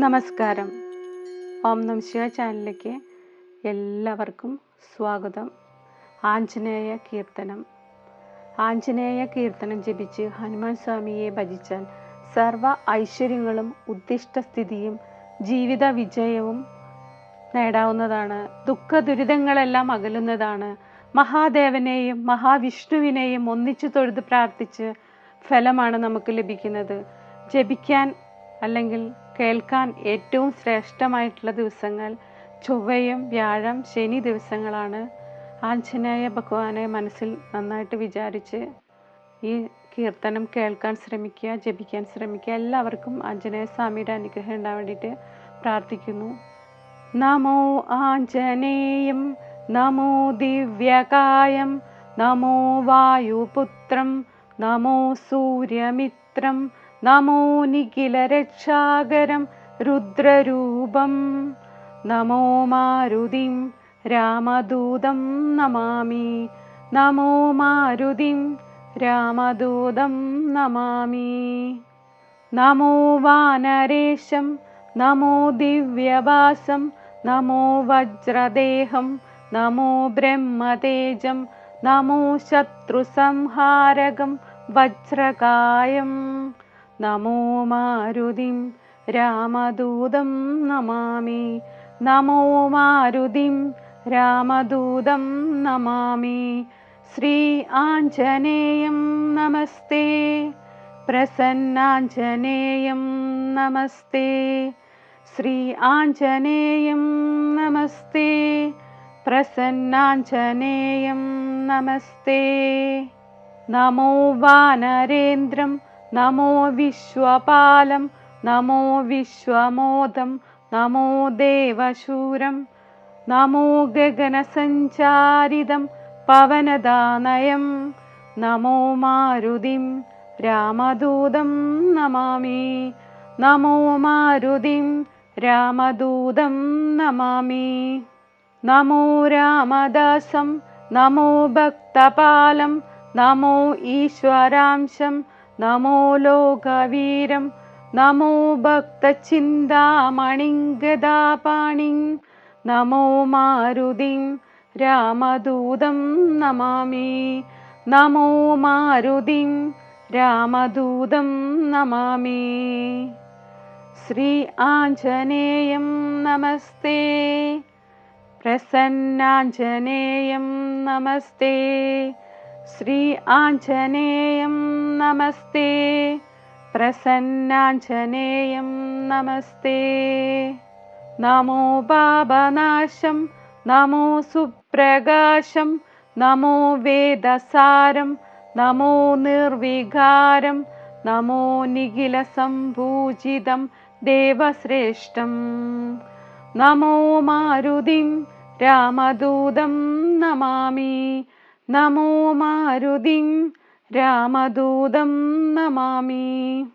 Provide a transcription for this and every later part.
നമസ്കാരം. ഓം നമ ശിവ ചാനലിലേക്ക് എല്ലാവർക്കും സ്വാഗതം. ആഞ്ജനേയ കീർത്തനം. ആഞ്ജനേയ കീർത്തനം ജപിച്ച് ഹനുമാൻ സ്വാമിയെ ഭജിച്ചാൽ സർവ ഐശ്വര്യങ്ങളും ഉദ്ദിഷ്ടസ്ഥിതിയും ജീവിത വിജയവും നേടാവുന്നതാണ്. ദുഃഖ ദുരിതങ്ങളെല്ലാം അകലുന്നതാണ്. മഹാദേവനെയും മഹാവിഷ്ണുവിനെയും ഒന്നിച്ചു തൊഴുത് പ്രാർത്ഥിച്ച് ഫലമാണ് നമുക്ക് ലഭിക്കുന്നത്. ജപിക്കാൻ അല്ലെങ്കിൽ കേൾക്കാൻ ഏറ്റവും ശ്രേഷ്ഠമായിട്ടുള്ള ദിവസങ്ങൾ ചൊവ്വയും വ്യാഴം ശനി ദിവസങ്ങളാണ്. ആഞ്ജനേയ ഭഗവാനെ മനസ്സിൽ നന്നായിട്ട് വിചാരിച്ച് ഈ കീർത്തനം കേൾക്കാൻ ശ്രമിക്കുക ജപിക്കാൻ ശ്രമിക്കുക. എല്ലാവർക്കും ആഞ്ജനേയ സ്വാമിയുടെ അനുഗ്രഹം ഉണ്ടാവാൻ വേണ്ടിയിട്ട് പ്രാർത്ഥിക്കുന്നു. നമോ ആഞ്ജനേയം നമോ ദിവ്യകായം നമോ വായുപുത്രം നമോ സൂര്യമിത്രം नमो निखिलरक्षागरं रुद्ररूपं नमो मारुतिं रामदूतं नमामि नमो मारुतिं रामदूतं नमामि। नमो वानरेशं नमो दिव्यवासं नमो वज्रदेहं नमो ब्रह्मतेजं नमो शत्रुसंहारकं वज्रकायम्। नमो मारुदिं रामदूतं नमामि। नमो मारुदिं रामदूतं नमामि। श्री आञ्जनेयं नमस्ते। प्रसन्नाञ्जनेयं नमस्ते। श्री आञ्जनेयं नमस्ते। प्रसन्नाञ्जनेयं नमस्ते। नमो वानरेन्द्रं नमो विश्वपालं नमो विश्वमोदं नमो देवशूरं नमो गगनसञ्चारिदं पवनदानयं नमो मारुतिं रामदूतं नमामि नमो मारुदिं रामदूतं नमामि नमो रामदासं नमो भक्तपालं नमो ईश्वरांशं नमो लोकवीरं नमो भक्तचिन्तामणिं गदापाणिं नमो मारुतिं रामदूतं नमामि। नमो मारुतिं रामदूतं नमामि। श्री आञ्जनेयं नमस्ते। प्रसन्नाञ्जनेयं नमस्ते। श्री आञ्जनेयं नमस्ते। प्रसन्नाञ्जनेयं नमस्ते। नमो बाबनाशं नमो सुप्रकाशं नमो वेदसारं नमो निर्विकारं नमो निखिलसम्पूजितं देवश्रेष्ठं। नमो मारुतिं रामदूतं नमामि। നമോ മാരുതിം രാമദൂതം നമാമി.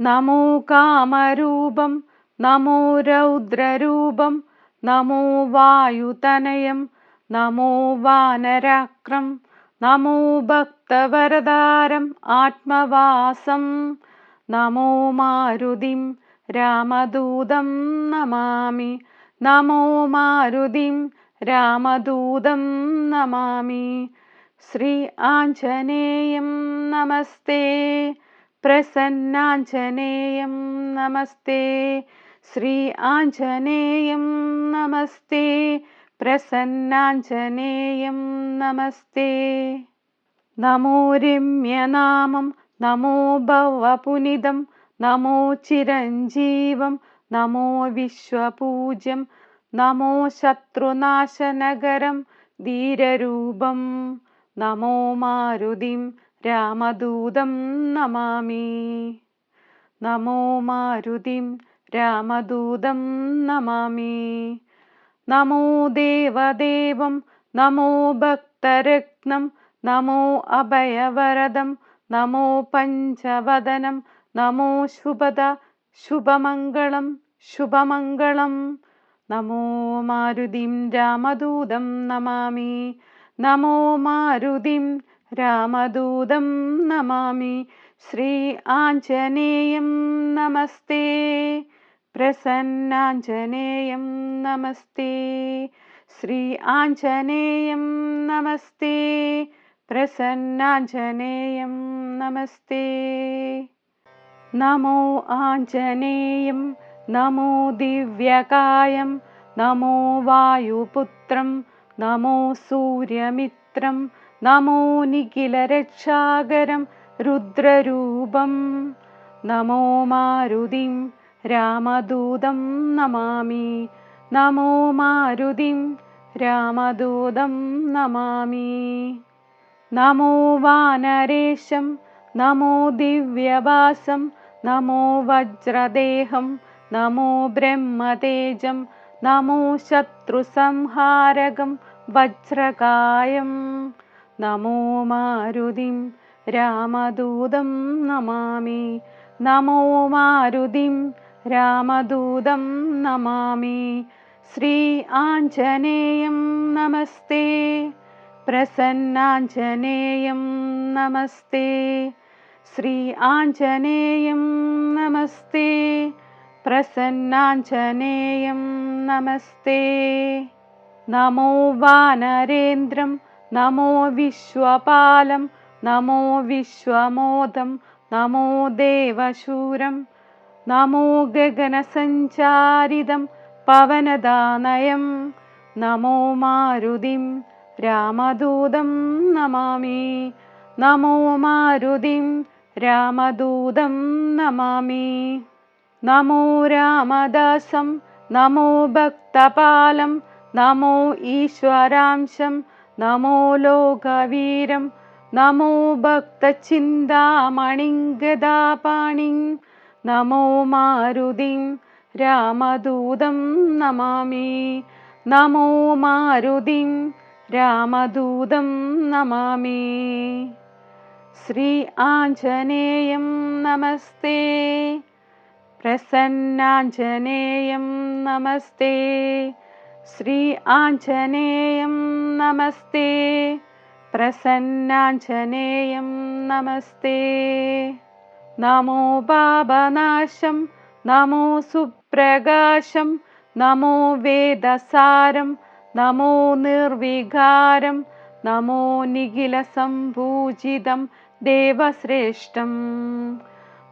നമോ കാമരൂപം നമോ രൗദ്രരൂപം നമോ വായുതനയം നമോ വാനരാക്രം നമോ ഭക്തവരദാരം ആത്മവാസം നമോ മാരുതിം രാമദൂതം നമാമി. നമോ മാരുതിം रामदूतं नमामि। श्री आञ्जनेयं नमस्ते। प्रसन्नाञ्जनेयं नमस्ते। श्री आञ्जनेयं नमस्ते। प्रसन्नाञ्जनेयं नमस्ते। नमो रम्यनामं नमो भवपुनिदं नमो चिरञ्जीवं नमो विश्वपूज्यं നമോ ശത്രുനാശനഗരം ധീരരൂപം നമോ മാരുതിം രാമദൂതം നമാമി. നമോ മാരുതിം രാമദൂതം നമാമി. നമോ ദേവദേവം നമോ ഭക്തരത്നം നമോ അഭയവരദം നമോ പഞ്ചവദനം നമോ ശുഭദ ശുഭമംഗളം ശുഭമംഗളം. नमो मारुदिं रामदूतं नमामि। नमो मारुदिं रामदूतं नमामि। श्री आञ्जनेयं नमस्ते। प्रसन्नाञ्जनेयं नमस्ते। श्री आञ्जनेयं नमस्ते। प्रसन्नाञ्जनेयं नमस्ते। नमो आञ्जनेयं नमो दिव्यकायं नमो वायुपुत्रं नमो सूर्यमित्रं नमो निखिलरक्षागरं रुद्ररूपं नमो मारुतिं रामदूतं नमामि नमो मारुतिं रामदूतं नमामि नमो वानरेशं नमो दिव्यवासं नमो वज्रदेहं नमो ब्रह्मतेजं नमो शत्रुसंहारकं वज्रकायं नमो मारुतिं रामदूतं नमामि। नमो मारुतिं रामदूतं नमामि। श्री आञ्जनेयं नमस्ते। प्रसन्नाञ्जनेयं नमस्ते। श्री आञ्जनेयं नमस्ते प्रसन्नाञ्जनेयं नमस्ते। नमो वानरेन्द्रं नमो विश्वपालं नमो विश्वमोदं नमो देवशूरं नमो गगनसञ्चारिदं पवनदानयं नमो मारुतिं रामदूतं नमामि। नमो मारुतिं रामदूतं नमामि नमो रामदासं नमो भक्तपालं नमो ईश्वरांशं नमो लोकवीरं नमो भक्तचिन्तामणिङ्गदापाणिं नमो मारुतिं रामदूतं नमामि नमो मारुतिं रामदूतं नमामि श्री आञ्जनेयं नमस्ते प्रसन्नाञ्जनेयं नमस्ते। श्री आञ्जनेयं नमस्ते। प्रसन्नाञ्जनेयं नमस्ते। नमो पापनाशं नमो सुप्रकाशं नमो वेदसारं नमो निर्विकारं नमो निखिलसम्पूजितं देवश्रेष्ठं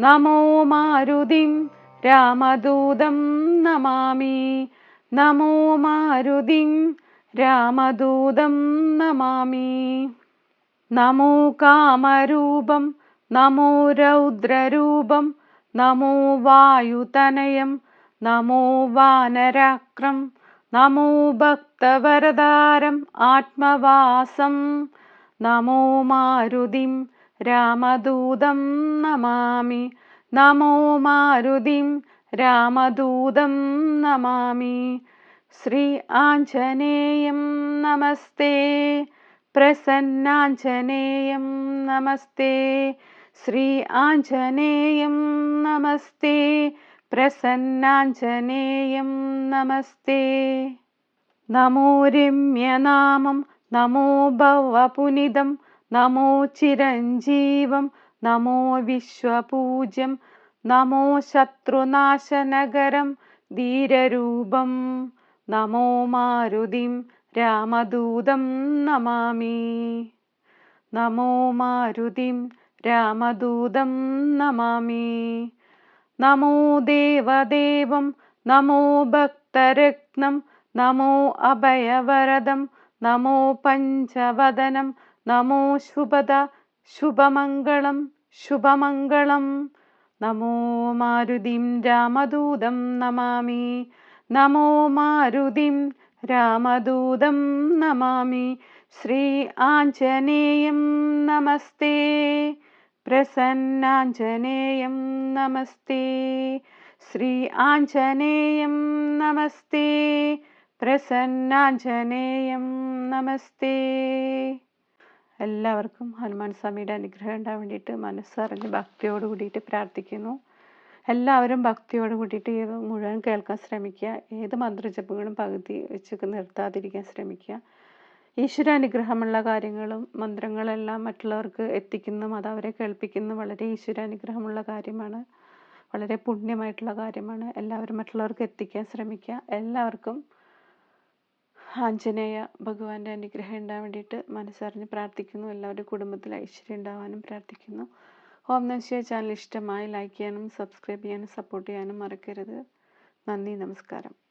नमो मारुतिं रामदूतं नमामि। नमो मारुतिं रामदूतं नमामि। नमो कामरूपं नमो रौद्ररूपं नमो वायुतनयं नमो वानराक्रं नमो भक्तवरदारम् आत्मवासं नमो मारुतिं रामदूतं नमामि नमो मारुतिं रामदूतं नमामि श्री आञ्जनेयं नमस्ते प्रसन्नाञ्जनेयं नमस्ते श्री आञ्जनेयं नमस्ते प्रसन्नाञ्जनेयं नमस्ते नमो रम्यनामं नमो भवपुनिदं नमो चिरञ्जीवं नमो विश्वपूज्यं नमो शत्रुनाशनगरं धीररूपं नमो मारुतिं रामदूतं नमामि। नमो मारुतिं रामदूतं नमामि। नमो देवदेवं नमो भक्तरत्नं नमो अभयवरदं नमो पञ्चवदनं നമോ ശുഭദ ശുഭമംഗളം ശുഭമംഗളം. നമോ മാരുതിം രാമദൂതം നമാമി. നമോ മാരുതിം രാമദൂതം നമാമി. ശ്രീ ആഞ്ജനേയം നമസ്തേ. പ്രസന്നാഞ്ജനേയം നമസ്തേ. ശ്രീ ആഞ്ജനേയം നമസ്തേ. പ്രസന്നാഞ്ജനേയം നമസ്തേ. എല്ലാവർക്കും ഹനുമാൻ സ്വാമിയുടെ അനുഗ്രഹം ഉണ്ടാകാൻ വേണ്ടിയിട്ട് മനസ്സറിഞ്ഞ് ഭക്തിയോട് കൂടിയിട്ട് പ്രാർത്ഥിക്കുന്നു. എല്ലാവരും ഭക്തിയോട് കൂടിയിട്ട് ഇത് മുഴുവൻ കേൾക്കാൻ ശ്രമിക്കുക. ഏത് മന്ത്രജപങ്ങളും പകുതി വെച്ച് നിർത്താതിരിക്കാൻ ശ്രമിക്കുക. ഈശ്വര അനുഗ്രഹമുള്ള കാര്യങ്ങളും മന്ത്രങ്ങളെല്ലാം മറ്റുള്ളവർക്ക് എത്തിക്കുന്നതും അത് അവരെ കേൾപ്പിക്കുന്നതും വളരെ ഈശ്വര അനുഗ്രഹമുള്ള കാര്യമാണ്. വളരെ പുണ്യമായിട്ടുള്ള കാര്യമാണ്. എല്ലാവരും മറ്റുള്ളവർക്ക് എത്തിക്കാൻ ശ്രമിക്കുക. എല്ലാവർക്കും ആഞ്ജനേയ ഭഗവാന്റെ അനുഗ്രഹം ഉണ്ടാകാൻ വേണ്ടിയിട്ട് മനസ്സറിഞ്ഞ് പ്രാർത്ഥിക്കുന്നു. എല്ലാവരുടെ കുടുംബത്തിൽ ഐശ്വര്യം ഉണ്ടാവാനും പ്രാർത്ഥിക്കുന്നു. ഓം നശ്യ ചാനൽ ഇഷ്ടമായി ലൈക്ക് ചെയ്യാനും സബ്സ്ക്രൈബ് ചെയ്യാനും സപ്പോർട്ട് ചെയ്യാനും മറക്കരുത്. നന്ദി നമസ്കാരം.